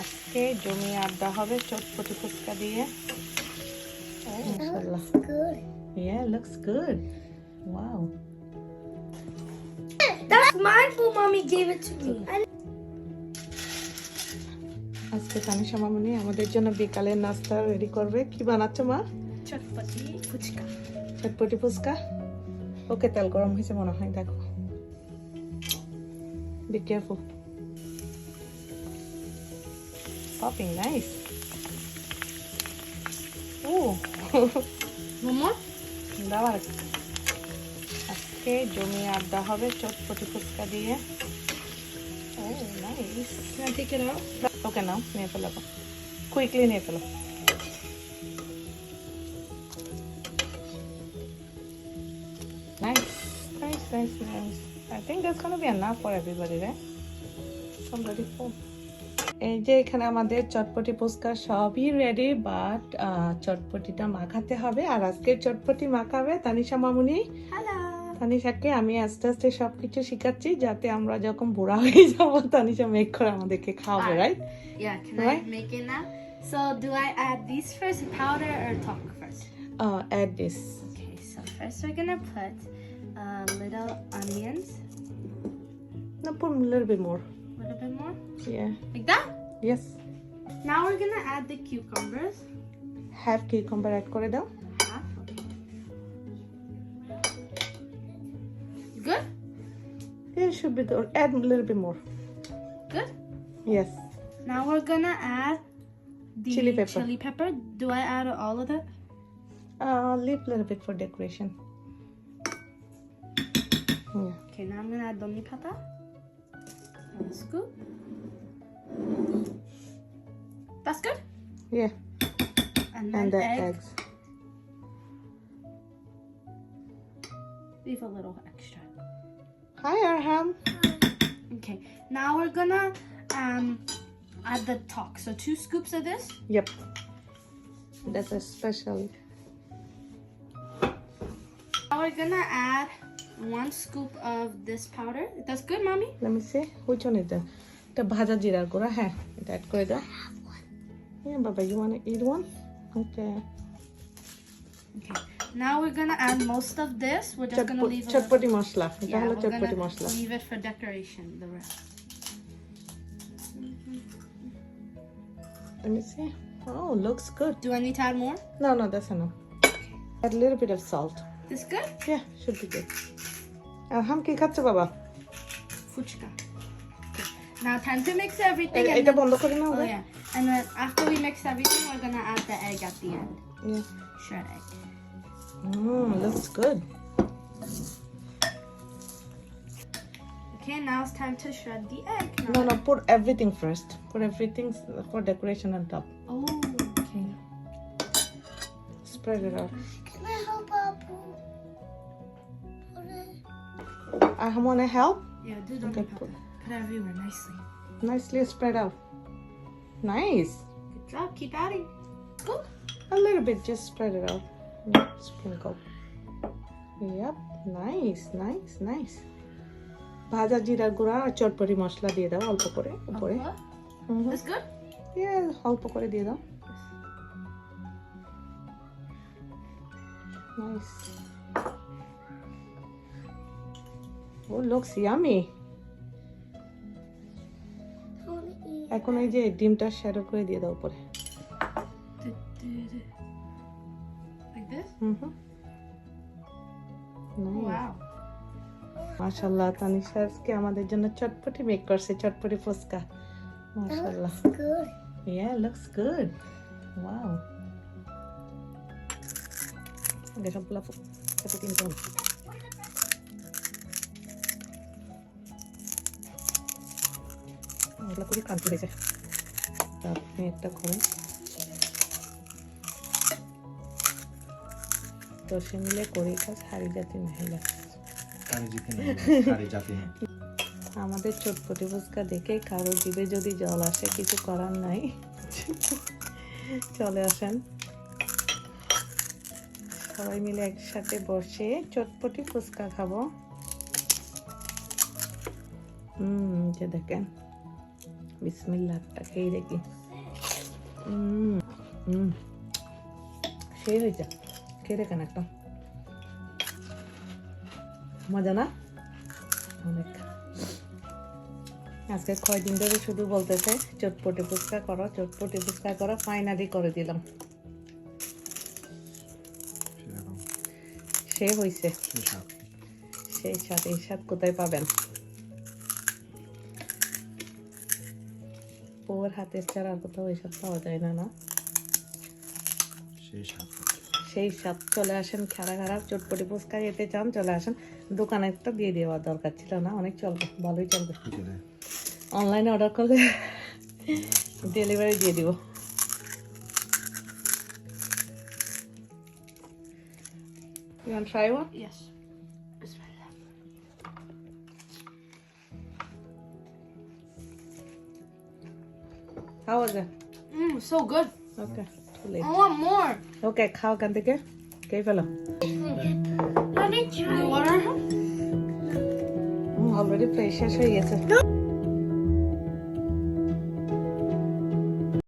আজকে জমি আড্ডা হবে চটপটি ফুচকা দিয়ে মাশাআল্লাহ. Yeah, looks good. Wow. That's mine, but mommy gave it to me. আজকে তানিশা মামুনি আমাদের জন্য বিকালের নাস্তা রেডি করবে কি বানাচ্ছো মা Chutpati puchka. চটপটি ফুচকা ওকে তেল গরম হয়েছে মনে হয় দেখো বি কেয়ারফুল নাইস ও One more? দাবার আজকে জমি আড্ডা হবে চটপটি ফুচকা দিয়ে ও nice Can I take it out? Okay নাও নিয়ে ফেলো কুইকলি নিয়ে ফেলো Nice, nice, nice, nice. I think that's gonna be enough for everybody, right? Somebody full. এই যে এখানে আমাদের চটপটি ফুচকা সবই রেডি বাট চটপটিটা মাখাতে হবে আর আজকে চটপটি মাখাবে তানিশা মামুনি. তানিশাকে আমি আস্তে আস্তে সবকিছু শিখাচ্ছি যাতে আমরা যখন বুড়া হয়ে যাব তানিশা মেক করে আমাদেরকে খাওয়াবে. Right? So do I add these first, powder or talk first? Add this Okay, so first we're gonna put uh, little onions, না put little bit more a little bit more, yeah like that. Yes Now we're gonna add the cucumbers. Have cucumber add করে দাও Half. Okay. Good. It should be good. Add a little bit more. Good. Yes. Now we're gonna add the Chili pepper. chili pepper. Do I add all of it? Uh, leave a little bit for decoration. Yeah. Okay, now I'm gonna add doni pata. One scoop. That's good. Yeah. And then And the egg. eggs. Leave a little extra. Hi, Arham. Okay, now we're gonna um add the talk. So two scoops of this. Yep. That's a special. Now we're gonna add one scoop of this powder. That's good, mommy. Let me see. Which one is that? এটা ভাজা জিরার গুঁড়া হ্যাঁ এটা add করে দাও হ্যাঁ বাবা you want it one okay Okay. Now we're gonna add most of this. We're just gonna leave a little. চটপটি মশলা এটা Yeah, হলো we're chotpoti gonna masala leave it for decoration. The rest. Let me see. Oh, looks good. Do I need to add more? No, no, that's enough. Add a little bit of salt. This good? Yeah, should be good. Uh, now, hamke khatcho baba. Fuchka. Now time to mix everything. Eh, and, and then, oh yeah. And then after we mix everything, we're gonna add the egg at the end. Yeah. Shred egg. Mmm, looks good. Okay, now it's time to shred the egg. Now. No, no, put everything first. Put everything for decoration on top. Oh, okay. Spread it out. I want to help. Yeah, do the Okay, put, put put everywhere nicely. nicely spread out. Nice. Good job. Keep adding. Good. A little bit, just spread it out. Yeah, sprinkle. Yep. Nice, nice, nice. ভাজা জিরা গুঁড়া আর চটপটি মশলা দিয়ে দাও অল্প করে উপরে What? Hmm That's good. Yeah, অল্প করে দিয়ে দাও Nice. Oh, looks yummy. এখন এই যে ডিমটা শ্যাডো করে দিয়ে দাও উপরে. মাশাল্লাহ তানিশা আজকে আমাদের জন্য চটপটি মেক করছে চটপটি ফুচকা মাশাল্লাহ. Yeah, looks good. Wow. Okay, সবগুলা ফু- এত কিনতে মশলা করে কাজ একটা দশে মিলে করে জাতি মহিলা। আমাদের চটপটি ফুচকা দেখে কারও জীবে যদি জল আসে কিছু করার নাই। চলে আসেন। সবাই মিলে একসাথে বসে চটপটি ফুচকা খাব। হুম যে দেখেন। বিসমিল্লাহ একটা খেয়ে দেখি। সেই হয়েছে খেয়ে দেখেন একটা। মজা না? অনেক। আজকে কয়দিন ধরে শুধু বলতেছে চটপটি ফুচকা করো চটপটি ফুচকা করো ফাইনালি করে দিলাম। সে হয়েছে সেই স্বাদ এই স্বাদ কোথায় পাবেন? বউয়ের হাতের ছাড়া আর কোথাও এইসব পাওয়া যায় না না? সেই স্বাদ চলে আসেন খারা খারাপ চটপটি ফুচকা খেতে চান চলে আসেন। দোকানে একটা দিয়ে দেওয়া দরকার ছিল না অনেক চলবে ভালোই চলবে। অনলাইনে অর্ডার করলে ডেলিভারি দিয়ে দিব। You want to try one? Yes. Bismillah. How was it? Mm, so good. Okay. Too late. I want more. Okay, খাও কান থেকে কে ফেলো. Water? অলরেডি প্রায় শেষ হয়ে গেছে